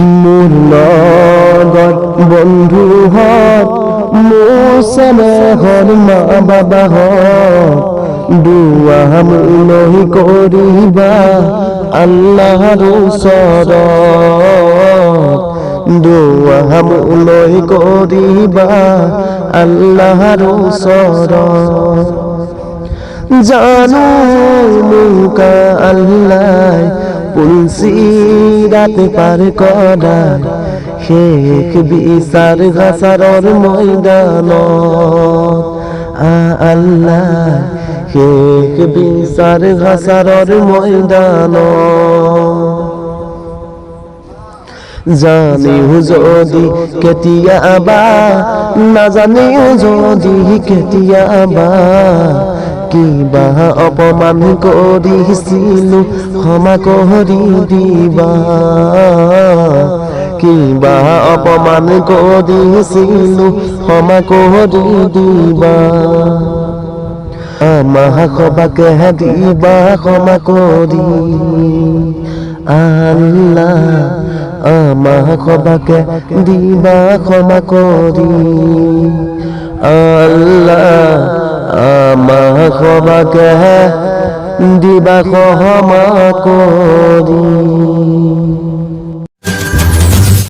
মোৰ লগত বন্ধু হত মোৰ চেনেহৰ মা বাবা হত দুৱা মোলৈ কৰিবা আল্লাহৰ ওচৰত দুৱা মোলৈ কৰিবা আল্লাহৰ ওচৰত জানো মোক পুলসিরাতে পার করায় শেখ বিচার হাসারর ময়দান। আল্লাহ, শেখ বিচার হাসারর ময়দান। জানিও যদি কেতিয়াবা নাজানিও যদি কেতিয়াবা কিবা অপমান কৰিছিলো, ক্ষমা কৰি দিবা। কিবা অপমান কৰিছিলো, ক্ষমা কৰি দিবা। আমাহ সবাকে দিবা, ক্ষমা কৰি। আল্লাহ আমাহ সবাকে দিবা, ক্ষমা কৰি। আল্লাহ সবাকে দিবা ক্ষমা কৰি